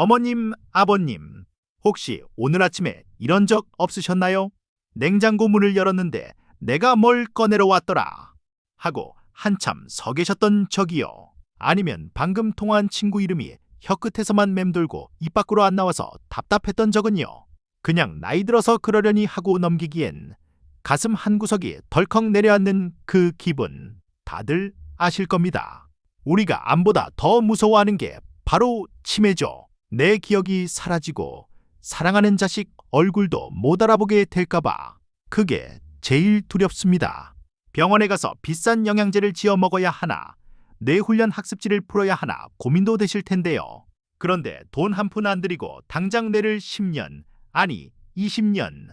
어머님, 아버님, 혹시 오늘 아침에 이런 적 없으셨나요? 냉장고 문을 열었는데 내가 뭘 꺼내러 왔더라. 하고 한참 서 계셨던 적이요. 아니면 방금 통화한 친구 이름이 혀끝에서만 맴돌고 입 밖으로 안 나와서 답답했던 적은요. 그냥 나이 들어서 그러려니 하고 넘기기엔 가슴 한 구석이 덜컥 내려앉는 그 기분 다들 아실 겁니다. 우리가 암보다 더 무서워하는 게 바로 치매죠. 내 기억이 사라지고 사랑하는 자식 얼굴도 못 알아보게 될까봐 그게 제일 두렵습니다. 병원에 가서 비싼 영양제를 지어 먹어야 하나, 뇌훈련 학습지를 풀어야 하나 고민도 되실 텐데요. 그런데 돈 한 푼 안 들이고 당장 뇌를 10년, 아니 20년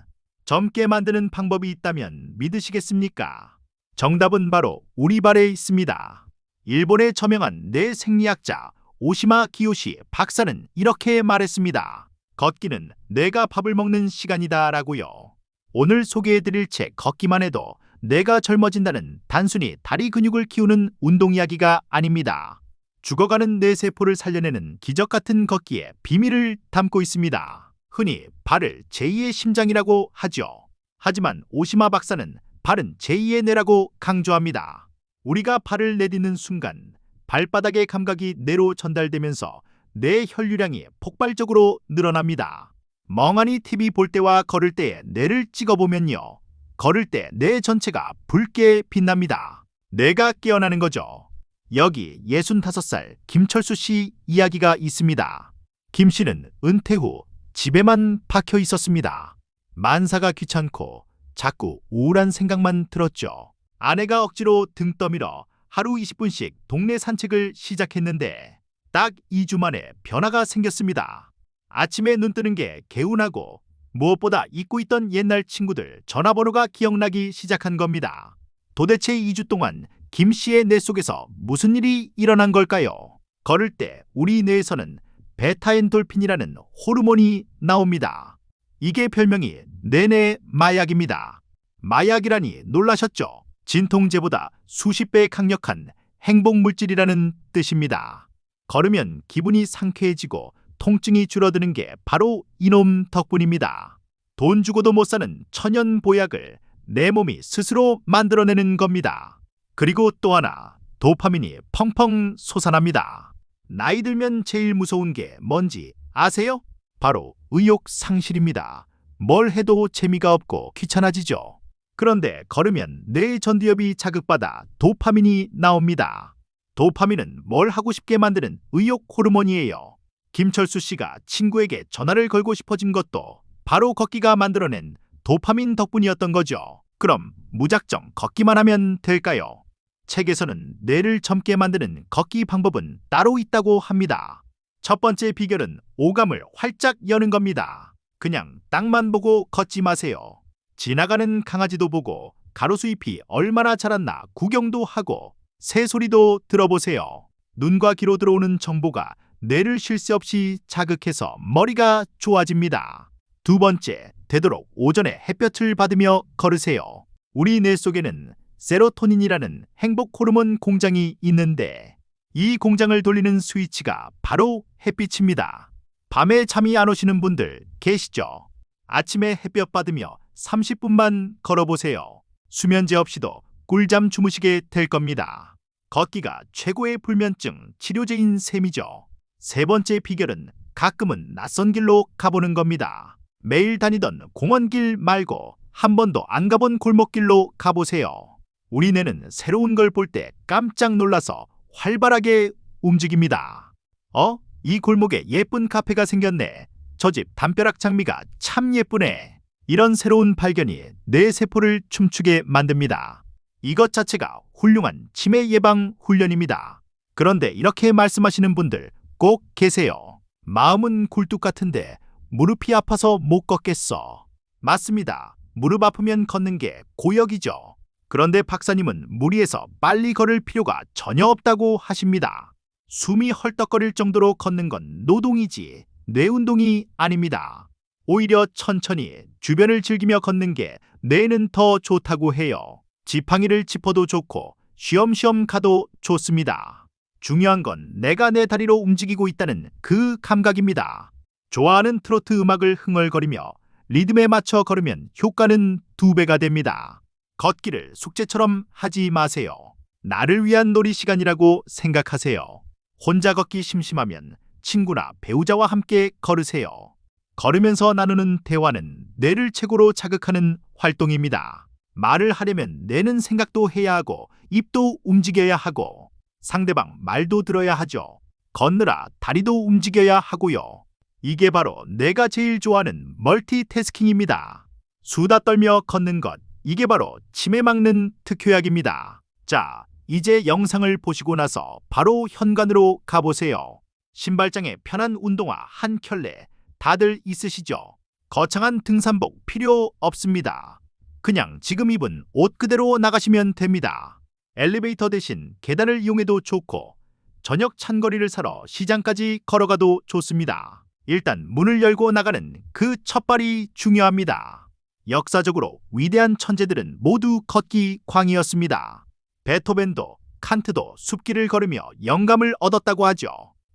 젊게 만드는 방법이 있다면 믿으시겠습니까? 정답은 바로 우리 발에 있습니다. 일본의 저명한 뇌 생리학자 오시마 기요시 박사는 이렇게 말했습니다. 걷기는 뇌가 밥을 먹는 시간이다 라고요. 오늘 소개해드릴 책 걷기만 해도 뇌가 젊어진다는 단순히 다리 근육을 키우는 운동 이야기가 아닙니다. 죽어가는 뇌 세포를 살려내는 기적 같은 걷기에 비밀을 담고 있습니다. 흔히 발을 제2의 심장이라고 하죠. 하지만 오시마 박사는 발은 제2의 뇌라고 강조합니다. 우리가 발을 내딛는 순간 발바닥의 감각이 뇌로 전달되면서 뇌 혈류량이 폭발적으로 늘어납니다. 멍하니 TV 볼 때와 걸을 때의 뇌를 찍어보면요. 걸을 때 뇌 전체가 붉게 빛납니다. 뇌가 깨어나는 거죠. 여기 65살 김철수 씨 이야기가 있습니다. 김 씨는 은퇴 후 집에만 박혀 있었습니다. 만사가 귀찮고 자꾸 우울한 생각만 들었죠. 아내가 억지로 등 떠밀어 하루 20분씩 동네 산책을 시작했는데 딱 2주 만에 변화가 생겼습니다. 아침에 눈 뜨는 게 개운하고 무엇보다 잊고 있던 옛날 친구들 전화번호가 기억나기 시작한 겁니다. 도대체 2주 동안 김 씨의 뇌 속에서 무슨 일이 일어난 걸까요? 걸을 때 우리 뇌에서는 베타엔돌핀이라는 호르몬이 나옵니다. 이게 별명이 뇌내 마약입니다. 마약이라니 놀라셨죠? 진통제보다 수십 배 강력한 행복 물질이라는 뜻입니다. 걸으면 기분이 상쾌해지고 통증이 줄어드는 게 바로 이놈 덕분입니다. 돈 주고도 못 사는 천연 보약을 내 몸이 스스로 만들어내는 겁니다. 그리고 또 하나, 도파민이 펑펑 솟아납니다. 나이 들면 제일 무서운 게 뭔지 아세요? 바로 의욕 상실입니다. 뭘 해도 재미가 없고 귀찮아지죠. 그런데 걸으면 뇌 전두엽이 자극받아 도파민이 나옵니다. 도파민은 뭘 하고 싶게 만드는 의욕 호르몬이에요. 김철수 씨가 친구에게 전화를 걸고 싶어진 것도 바로 걷기가 만들어낸 도파민 덕분이었던 거죠. 그럼 무작정 걷기만 하면 될까요? 책에서는 뇌를 젊게 만드는 걷기 방법은 따로 있다고 합니다. 첫 번째 비결은 오감을 활짝 여는 겁니다. 그냥 땅만 보고 걷지 마세요. 지나가는 강아지도 보고 가로수 잎이 얼마나 자랐나 구경도 하고 새소리도 들어보세요. 눈과 귀로 들어오는 정보가 뇌를 쉴 새 없이 자극해서 머리가 좋아집니다. 두 번째, 되도록 오전에 햇볕을 받으며 걸으세요. 우리 뇌 속에는 세로토닌이라는 행복 호르몬 공장이 있는데 이 공장을 돌리는 스위치가 바로 햇빛입니다. 밤에 잠이 안 오시는 분들 계시죠? 아침에 햇볕 받으며 30분만 걸어보세요. 수면제 없이도 꿀잠 주무시게 될 겁니다. 걷기가 최고의 불면증 치료제인 셈이죠. 세 번째 비결은 가끔은 낯선 길로 가보는 겁니다. 매일 다니던 공원길 말고 한 번도 안 가본 골목길로 가보세요. 우리 뇌는 새로운 걸 볼 때 깜짝 놀라서 활발하게 움직입니다. 어? 이 골목에 예쁜 카페가 생겼네. 저 집 담벼락 장미가 참 예쁘네. 이런 새로운 발견이 뇌 세포를 춤추게 만듭니다. 이것 자체가 훌륭한 치매 예방 훈련입니다. 그런데 이렇게 말씀하시는 분들 꼭 계세요. 마음은 굴뚝 같은데 무릎이 아파서 못 걷겠어. 맞습니다. 무릎 아프면 걷는 게 고역이죠. 그런데 박사님은 무리해서 빨리 걸을 필요가 전혀 없다고 하십니다. 숨이 헐떡거릴 정도로 걷는 건 노동이지 뇌 운동이 아닙니다. 오히려 천천히 주변을 즐기며 걷는 게 뇌는 더 좋다고 해요. 지팡이를 짚어도 좋고 쉬엄쉬엄 가도 좋습니다. 중요한 건 내가 내 다리로 움직이고 있다는 그 감각입니다. 좋아하는 트로트 음악을 흥얼거리며 리듬에 맞춰 걸으면 효과는 두 배가 됩니다. 걷기를 숙제처럼 하지 마세요. 나를 위한 놀이 시간이라고 생각하세요. 혼자 걷기 심심하면 친구나 배우자와 함께 걸으세요. 걸으면서 나누는 대화는 뇌를 최고로 자극하는 활동입니다. 말을 하려면 뇌는 생각도 해야 하고 입도 움직여야 하고 상대방 말도 들어야 하죠. 걷느라 다리도 움직여야 하고요. 이게 바로 내가 제일 좋아하는 멀티태스킹입니다. 수다 떨며 걷는 것, 이게 바로 치매 막는 특효약입니다. 자, 이제 영상을 보시고 나서 바로 현관으로 가보세요. 신발장에 편한 운동화 한 켤레 다들 있으시죠? 거창한 등산복 필요 없습니다. 그냥 지금 입은 옷 그대로 나가시면 됩니다. 엘리베이터 대신 계단을 이용해도 좋고 저녁 찬거리를 사러 시장까지 걸어가도 좋습니다. 일단 문을 열고 나가는 그 첫발이 중요합니다. 역사적으로 위대한 천재들은 모두 걷기 광이었습니다. 베토벤도 칸트도 숲길을 걸으며 영감을 얻었다고 하죠.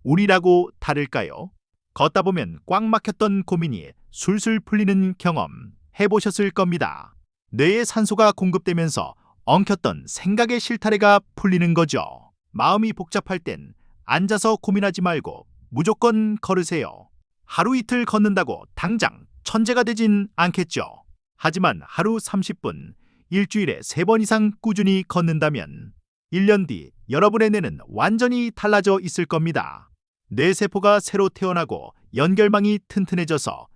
우리라고 다를까요? 걷다 보면 꽉 막혔던 고민이 술술 풀리는 경험 해보셨을 겁니다. 뇌에 산소가 공급되면서 엉켰던 생각의 실타래가 풀리는 거죠. 마음이 복잡할 땐 앉아서 고민하지 말고 무조건 걸으세요. 하루 이틀 걷는다고 당장 천재가 되진 않겠죠. 하지만 하루 30분, 일주일에 3번 이상 꾸준히 걷는다면 1년 뒤 여러분의 뇌는 완전히 달라져 있을 겁니다. 뇌세포가 새로 태어나고 연결망이 튼튼해져서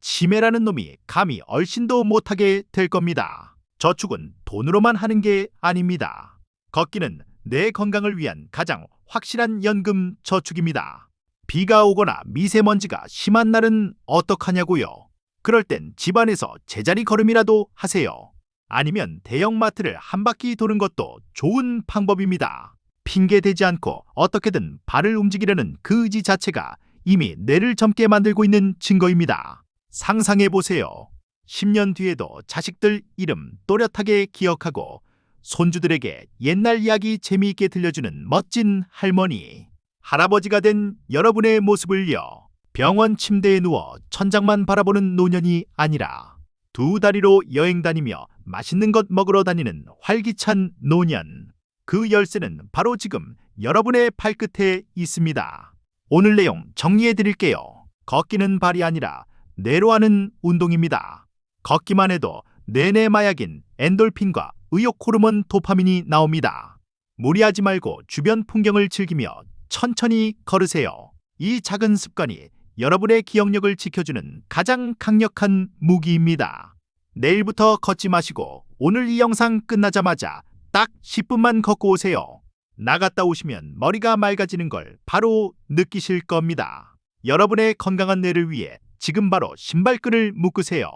치매라는 놈이 감히 얼씬도 못하게 될 겁니다. 저축은 돈으로만 하는 게 아닙니다. 걷기는 내 건강을 위한 가장 확실한 연금 저축입니다. 비가 오거나 미세먼지가 심한 날은 어떡하냐고요? 그럴 땐 집안에서 제자리 걸음이라도 하세요. 아니면 대형마트를 한 바퀴 도는 것도 좋은 방법입니다. 핑계 대지 않고 어떻게든 발을 움직이려는 그 의지 자체가 이미 뇌를 젊게 만들고 있는 증거입니다. 상상해 보세요. 10년 뒤에도 자식들 이름 또렷하게 기억하고 손주들에게 옛날 이야기 재미있게 들려주는 멋진 할머니, 할아버지가 된 여러분의 모습을요. 병원 침대에 누워 천장만 바라보는 노년이 아니라 두 다리로 여행 다니며 맛있는 것 먹으러 다니는 활기찬 노년. 그 열쇠는 바로 지금 여러분의 발끝에 있습니다. 오늘 내용 정리해 드릴게요. 걷기는 발이 아니라 뇌로 하는 운동입니다. 걷기만 해도 뇌내 마약인 엔돌핀과 의욕 호르몬 도파민이 나옵니다. 무리하지 말고 주변 풍경을 즐기며 천천히 걸으세요. 이 작은 습관이 여러분의 기억력을 지켜주는 가장 강력한 무기입니다. 내일부터 걷지 마시고 오늘 이 영상 끝나자마자 딱 10분만 걷고 오세요. 나갔다 오시면 머리가 맑아지는 걸 바로 느끼실 겁니다. 여러분의 건강한 뇌를 위해 지금 바로 신발끈을 묶으세요.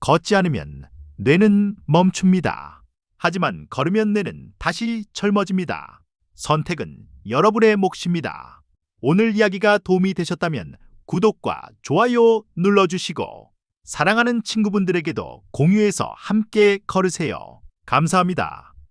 걷지 않으면 뇌는 멈춥니다. 하지만 걸으면 뇌는 다시 젊어집니다. 선택은 여러분의 몫입니다. 오늘 이야기가 도움이 되셨다면 구독과 좋아요 눌러주시고 사랑하는 친구분들에게도 공유해서 함께 걸으세요. 감사합니다.